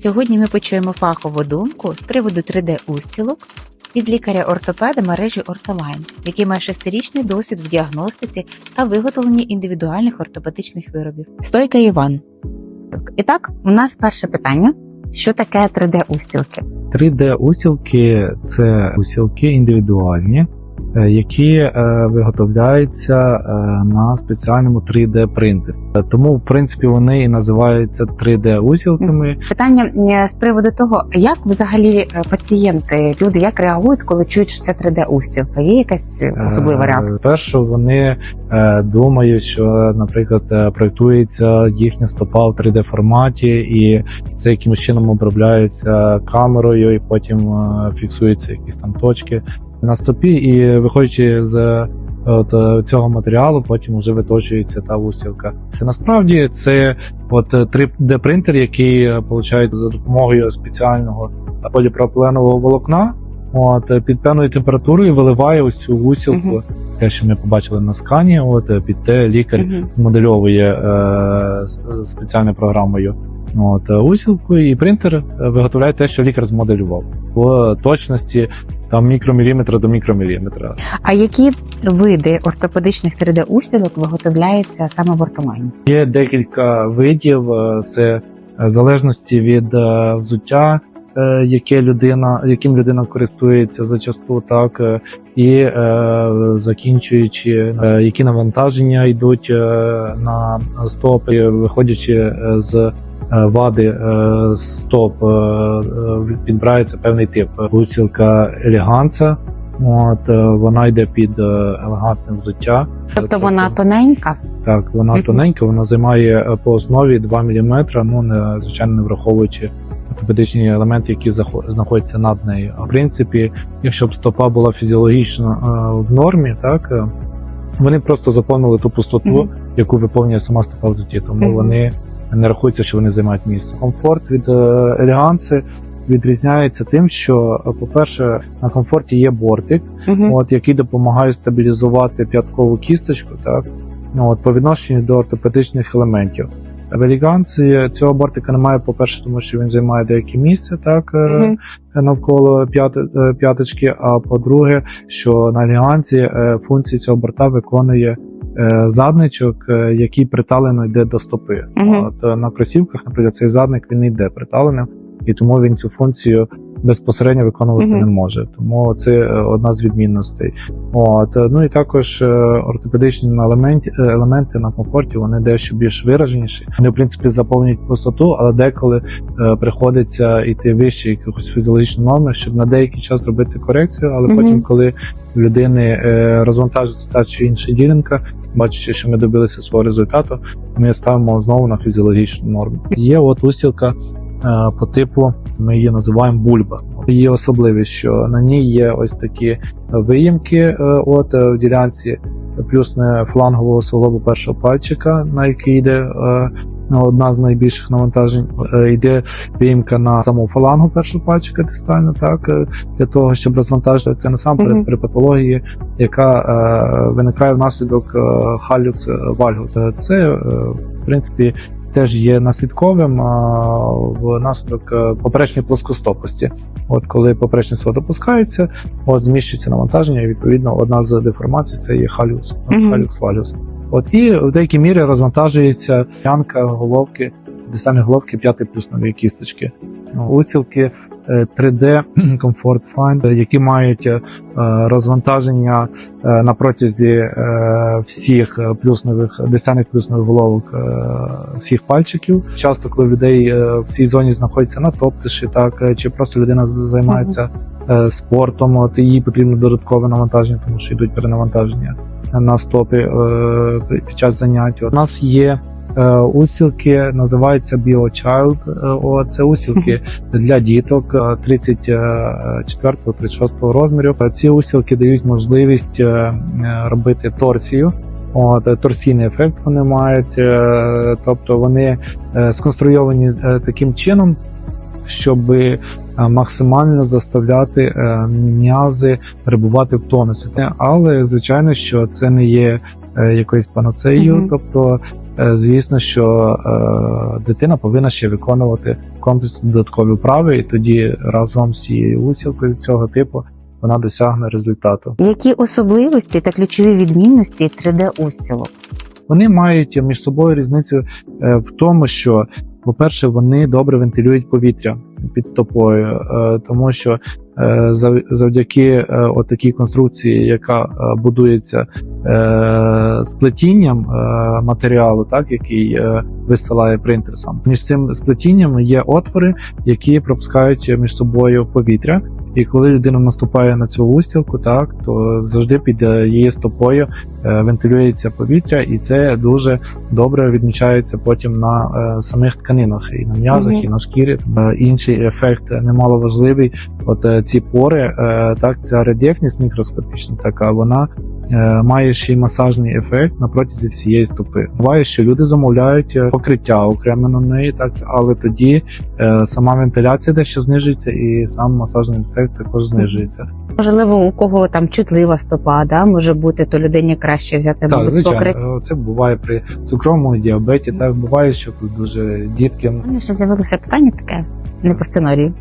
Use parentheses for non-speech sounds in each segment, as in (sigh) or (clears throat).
Сьогодні ми почуємо фахову думку з приводу 3D-устілок від лікаря-ортопеда мережі Ортолайн, який має шестирічний досвід в діагностиці та виготовленні індивідуальних ортопедичних виробів. Стойка Іван. І так, у нас перше питання: що таке 3D-устілки? 3D-устілки це устілки індивідуальні, які е, виготовляються е, на спеціальному 3D-принтері. Е, Тому, в принципі, вони і називаються 3D-устілками. Питання е, з приводу того, як взагалі е, пацієнти, люди як реагують, коли чують, що це 3D-устілка? Є якась е, особлива Е, реакція? Спершу вони е, думають, що, наприклад, е, проєктується їхня стопа в 3D форматі, і це якимось чином обробляється камерою, і потім е, фіксуються якісь там точки на стопі, і виходячи з е, от, е, цього матеріалу, потім вже виточується та вустілка. Насправді це от 3D принтер, який виходить за допомогою спеціального поліпропиленового волокна. От е, під певною температурою виливає ось цю гусілку, Мгм. Те, що ми побачили на скані. От е, під те лікар Мгм. змодельовує е, спеціальною програмою. От е, усілку і принтер е, виготовляє те, що лікар змоделював по точності там мікроміліметра до мікроміліметра. А які види ортопедичних 3D-устілок виготовляються саме в ортомайні? Є декілька видів, е, це в залежності від е, взуття, е, яке людина, яким людина користується зачасту, так е, і е, закінчуючи, е, які навантаження йдуть е, на стопи, виходячи е, з е, вади е, стоп, е, е, підбирається певний тип гусілка елеганца. От е, вона йде під е, елегантне взуття. Тобто вона тоненька? Так, вона тоненька, вона займає е, по основі 2 мм, ну не звичайно не враховуючи ортопедичні елементи, які знаходяться над нею. А в принципі, якщо б стопа була фізіологічно е, в нормі, так е, вони просто заповнили ту пустоту, Мгм. яку виповнює сама стопа в житті, тому Мгм. вони не рахуються, що вони займають місце. Комфорт від е, елеганси відрізняється тим, що, по-перше, на комфорті є бортик, Мгм. от, який допомагає стабілізувати п'яткову кісточку, так ну, от, по відношенню до ортопедичних елементів. В елеганції цього бортика немає, по-перше, тому що він займає деяке місце так, mm -hmm. навколо п'яти, е, п'яточки. А по-друге, що на елеганції е, функції цього борта виконує задничок, який приталено йде до стопи. Мгм. От, е, на кросівках, наприклад, цей задник він не йде приталеним, і тому він цю функцію безпосередньо виконувати Мгм. не може. Тому це е, одна з відмінностей. От е, ну і також е, ортопедичні елементи, елементи на комфорті вони дещо більш вираженіші. Вони в принципі заповнюють пустоту, але деколи е, приходиться йти вище якихось фізіологічних норм, щоб на деякий час зробити корекцію, але Мгм. потім, коли людини е, розвантажиться та чи інша ділянка, бачачи, що ми добилися свого результату, ми ставимо знову на фізіологічну норму. Є от устілка по типу, ми її називаємо бульба. Її особливість, що на ній є ось такі виїмки, е, от е, в ділянці плюсне флангового суглобу першого пальчика, на який йде е, одна з найбільших навантажень. Е, Йде виїмка на саму фалангу першого пальчика дистально, так е, для того, щоб розвантажити це насамперед Мгм. при патології, яка е, виникає внаслідок е, халюкс вальгус. Е, Це е, в принципі. Теж є наслідковим внаслідок е, поперечної плоскостопості. От коли поперечний свод опускається, от зміщується навантаження, і відповідно одна з деформацій це є халюс, -hmm. халюкс валюс. От і в деякій мірі розвантажується янка головки, дистальної головки 5 плюс нові кісточки. Ну, Устілки е, 3D (clears throat) Comfort Find, е, які мають е, розвантаження е, на протязі е, всіх е, плюснових дистальних плюснових головок е, всіх пальчиків. Часто, коли людей е, в цій зоні знаходяться натоптиші, так е, чи просто людина займається е, спортом, от їй потрібно додаткове навантаження, тому що йдуть перенавантаження на стопи е, під- час занять. У нас є е, усілки, називаються BioChild. Е, Це усілки для діток 34-36 розмірів. Е, Ці усілки дають можливість е, е, робити торсію. От е, торсійний ефект вони мають, е, тобто вони е, сконструйовані е, таким чином, щоб е, максимально заставляти е, м'язи перебувати в тонусі. Але звичайно, що це не є е, якоюсь панацеєю, Мгм. тобто е, звісно, що е, дитина повинна ще виконувати комплексні додаткові вправи, і тоді разом з цією усілкою цього типу вона досягне результату. Які особливості та ключові відмінності 3D-устілок? Вони мають між собою різницю е, в тому, що, по-перше, вони добре вентилюють повітря під стопою, е, тому що е, завдяки е, от такій конструкції, яка е, будується е, сплетінням е, матеріалу, так який е, вистилає принтер сам. Між цим сплетінням є отвори, які пропускають між собою повітря. І коли людина наступає на цю устілку, так то завжди під е, її стопою е, вентилюється повітря, і це дуже добре відмічається потім на е, самих тканинах, і на м'язах, Мгм. і на шкірі. Е, інший ефект немало важливий. От е, ці пори, е, так ця рельєфність мікроскопічна, така вона. е, Має ще й масажний ефект на протязі всієї стопи. Буває, що люди замовляють е, покриття окремо на неї, так але тоді сама вентиляція дещо знижується, і сам масажний ефект також знижується. Можливо, у кого там чутлива стопа, да, може бути, то людині краще взяти Так, звичайно, покриття. Е, це буває при цукровому діабеті. Так буває, що дуже дітки У мене ще з'явилося питання таке, не по сценарію.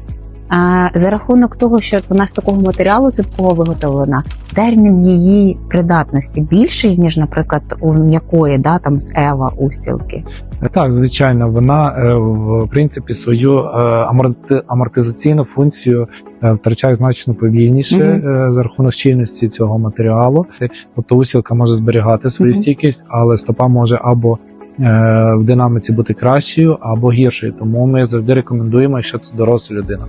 А, за рахунок того, що вона з такого матеріалу цупкого виготовлена, термін її придатності більший, ніж, наприклад, у м'якої, да, там з Ева устілки. Так, звичайно, вона е, в принципі свою е, амортизаційну функцію е, втрачає значно повільніше е, за рахунок щільності цього матеріалу. Тобто усілка може зберігати свою Мгм. стійкість, але стопа може або в динаміці бути кращою, або гіршою. Тому ми завжди рекомендуємо, якщо це доросла людина,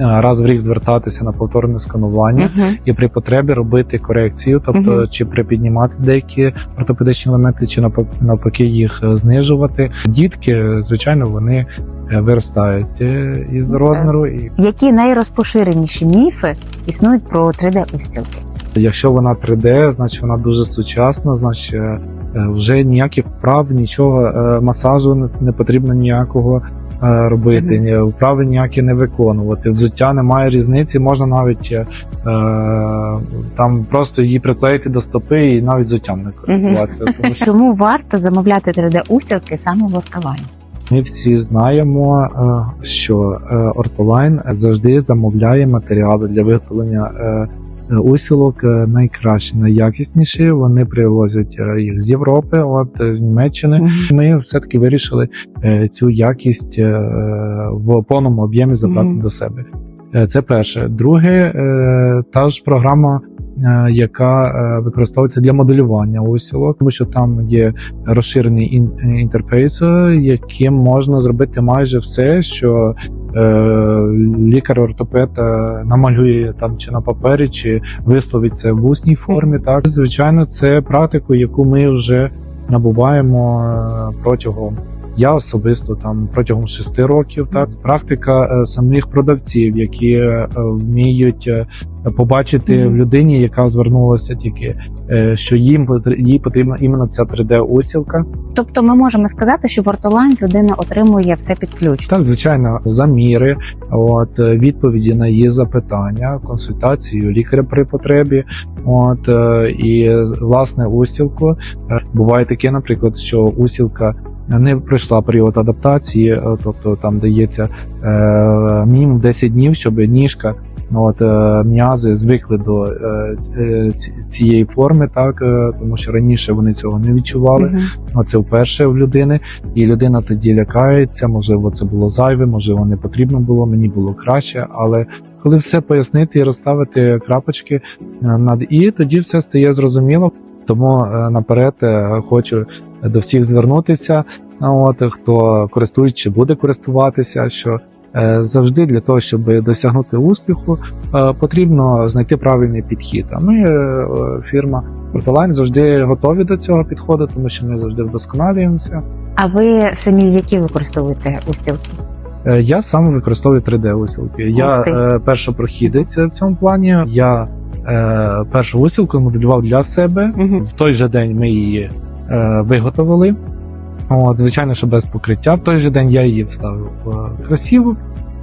е, раз в рік звертатися на повторне сканування. Мгм. і при потребі робити корекцію, тобто Мгм. чи припіднімати деякі ортопедичні елементи, чи навпак- навпаки їх е, знижувати. Дітки, звичайно, вони е, виростають е, із Ну, розміру, і Які найрозпоширеніші міфи існують про 3D-устілки? якщо вона 3D, значить вона дуже сучасна, значить е, е, вже ніяких вправ, нічого е, масажу не- потрібно ніякого. е, Робити ні вправи ніякі не виконувати. Взуття немає різниці, можна навіть е, там просто її приклеїти до стопи і навіть взуттям не користуватися. (laughs) Тому що Чому варто замовляти 3D-устілки саме в Ортолайні? ми всі знаємо, е, що е, Ортолайн завжди замовляє матеріали для виготовлення е, е, усілок е, найкращі, найякісніші. Вони привозять е, їх з Європи, от е, з Німеччини. Ми все таки вирішили цю якість в повному об'ємі забрати Мгм. до себе. Це перше. Друге, та ж програма, яка використовується для моделювання усілок, тому що там є розширений ін- інтерфейс, яким можна зробити майже все, що лікар-ортопед е, намалює там чи на папері, чи висловить це в усній формі. Так, звичайно, це практику, яку ми вже набуваємо е, протягом. Я особисто там протягом шести років. Так практика е, самих продавців, які е, вміють е, побачити в людині, яка звернулася тільки, що їм їй потрібна іменно ця 3D усілка. Тобто ми можемо сказати, що в Ортолайн людина отримує все під ключ. Так, звичайно, заміри, от відповіді на її запитання, консультацію лікаря при потребі. От і власне усілку Е, буває таке, наприклад, що усілка не пройшла період адаптації, е, тобто там дається е, мінімум 10 днів, щоб ніжка. От е, м'язи звикли до е, цієї форми, так тому що раніше вони цього не відчували. Мгм. Оце вперше в людини, і людина тоді лякається. Можливо, це було зайве, можливо, не потрібно було, мені було краще. Але коли все пояснити і розставити крапочки над і, тоді все стає зрозуміло. Тому наперед хочу до всіх звернутися. От хто користується чи буде користуватися, що е, завжди для того, щоб досягнути успіху, е, потрібно знайти правильний підхід. А ми, е, фірма Portaline, завжди готові до цього підходу, тому що ми завжди вдосконалюємося. А ви самі які використовуєте устілки? Я сам використовую 3D усілки. Я Ух ти. першопрохідець в цьому плані. Я першу усілку моделював для себе. Мгм. В той же день ми її виготовили. От, звичайно, що без покриття. В той же день я її вставив в красиву.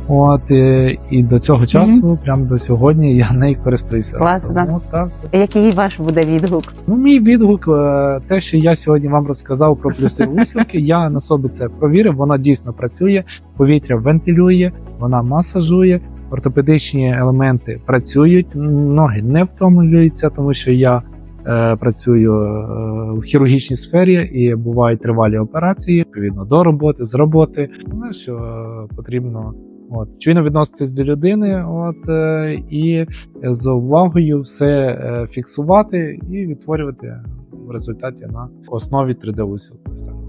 От і, і до цього часу, прямо до сьогодні, я нею користуюся. Класно. Тому, так. Який ваш буде відгук? Ну, мій відгук, е, те, що я сьогодні вам розказав про плюси усілки, я на собі це провірив. Вона дійсно працює, повітря вентилює, вона масажує, ортопедичні елементи працюють, ноги не втомлюються, тому що я е, працюю е, в хірургічній сфері і бувають тривалі операції, відповідно до роботи, з роботи. Тому що е, потрібно. От чуйно відноситись до людини, от е, і з увагою все е, фіксувати і відтворювати в результаті на основі 3D усілки. Ось так.